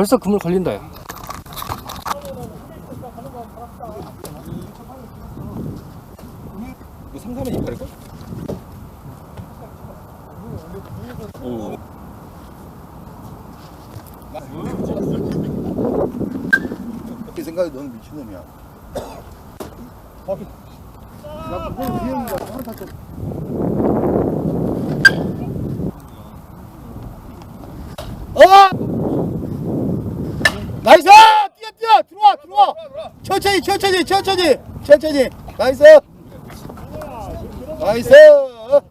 벌써 그물 걸린다 야 이거 3, 4면 이팔일걸? 오. 이 생각에 너는 미친놈이야. 나 그걸. 어! 나이스! 뛰어 뛰어 들어와 들어와. 천천히 천천히. 나이스. 나이스. 어.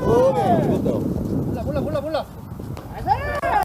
어, 네. 죽었다. 몰라 몰라 몰라 몰라. 나이스.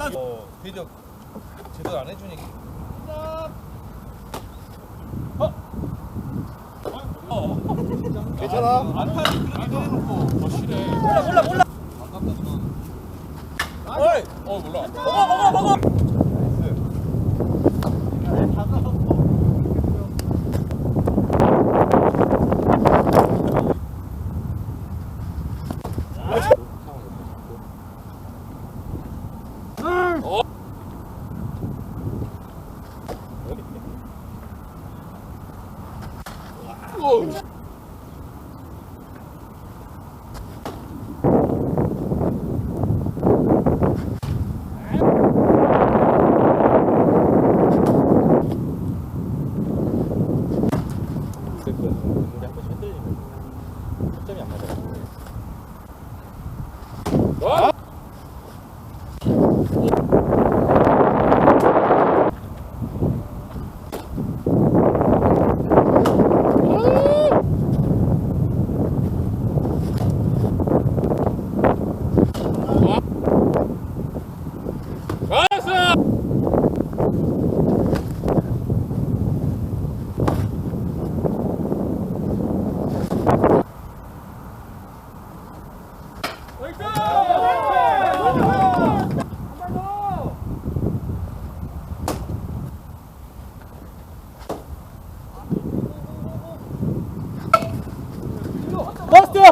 어, 딱. 어, 대적 제대로 안 해주니까. 괜찮아. 몰라, 몰라, 몰라. 어이! 어, 몰라. 먹어, 먹어, 먹어! 버스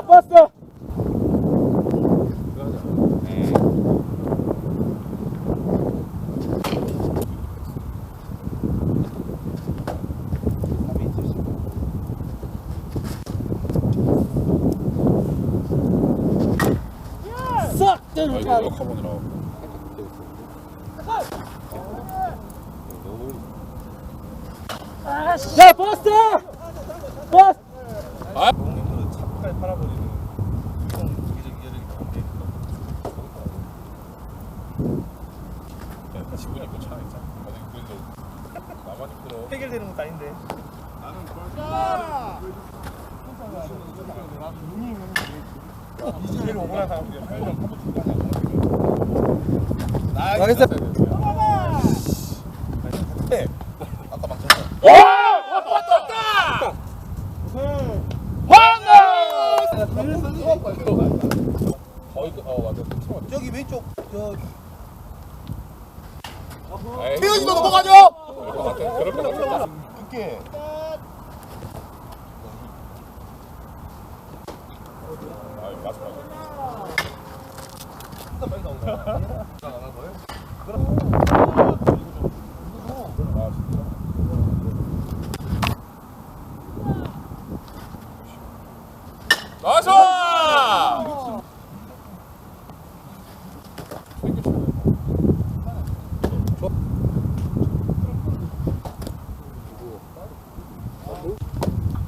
버스. 싹 들어가. 이거 카본이라고. 야 버스. 버스. 아! 공인으로 차까지 팔아버리는 이동 기적 이야기 가운데 야, 지분이 있고 차 있잖아. 아니, 그래도 나만 있고 해결되는 것도 아닌데. 이제 오고 나이스. 네. 아까 맞췄어. 거의 그- 어 맞아. 그팀 저기 왼쪽 저 에이, 태연이도 넘어가죠. 그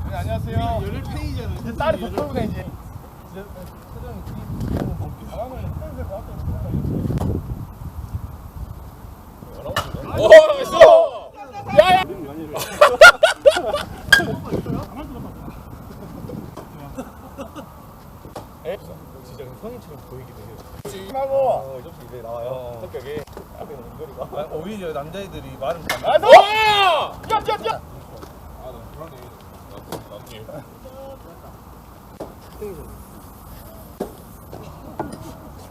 네, 안녕하세요. 열 페이잖아요. 딸이 백돌부가 이제. 성인처럼 보이기도 해요. 하고. 어, 접시 이제 나와요. 성격이. 앞에는 은근히가. 아, 오히려 남자애들이 말은 잘. 안 오! 뛰어 뛰어 뛰어. 아, 나 불안해. 나도 나중에.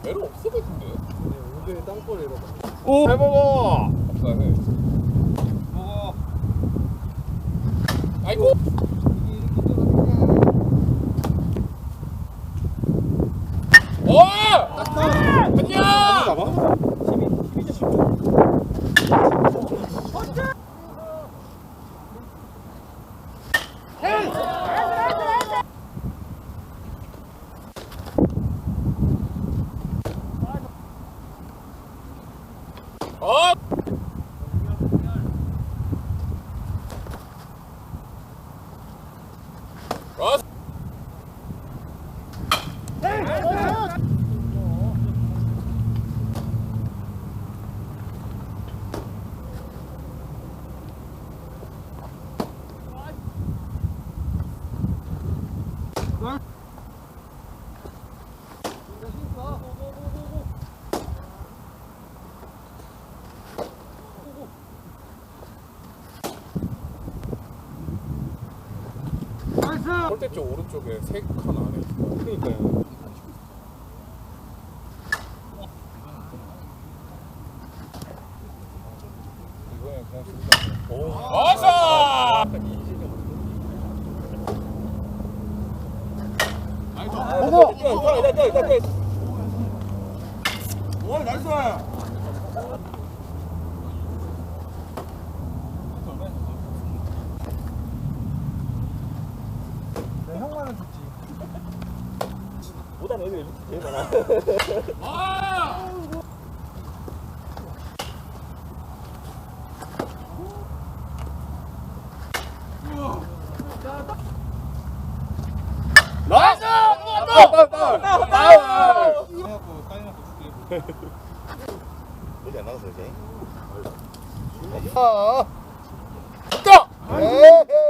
배로 없어 보이던데. 은근히 땅볼에 이러다. 오. 잘 먹어. 감사해. 먹어. 아이고. 오! 봐봐. 어! 어! 골대 쪽 오른쪽에 세 칸 안에 있어. 그러니까요. 이거는 그냥 주자. 오. 뛰어, 뛰어. 오 나이스. 내 형만은 좋지. 보다 애들 이렇게 제일 많아. 아! 나이스. 해갖고 까이놓고 줄게. 여기 안 나가서 이제 아. 또. 에이.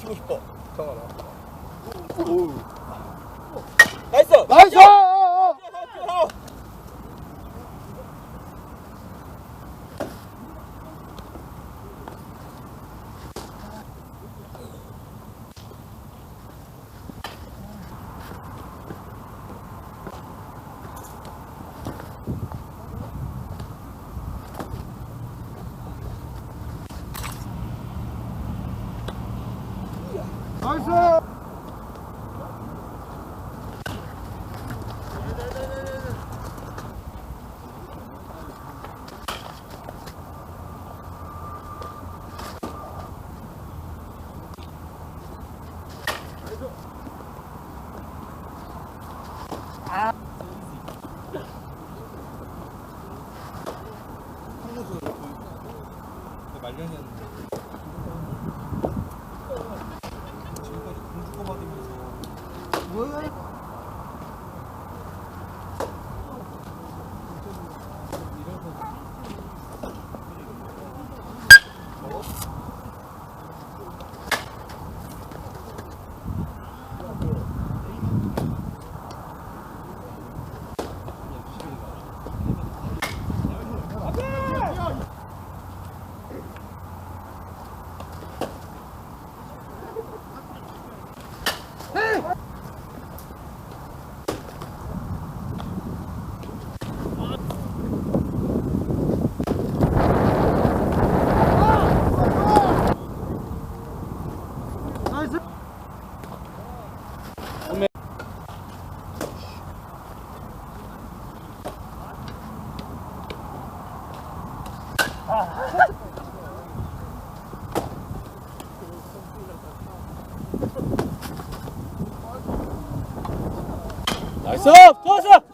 치고 싶어 나이스! 나이스. 나이스. Whoa. 나이스! 좋았어!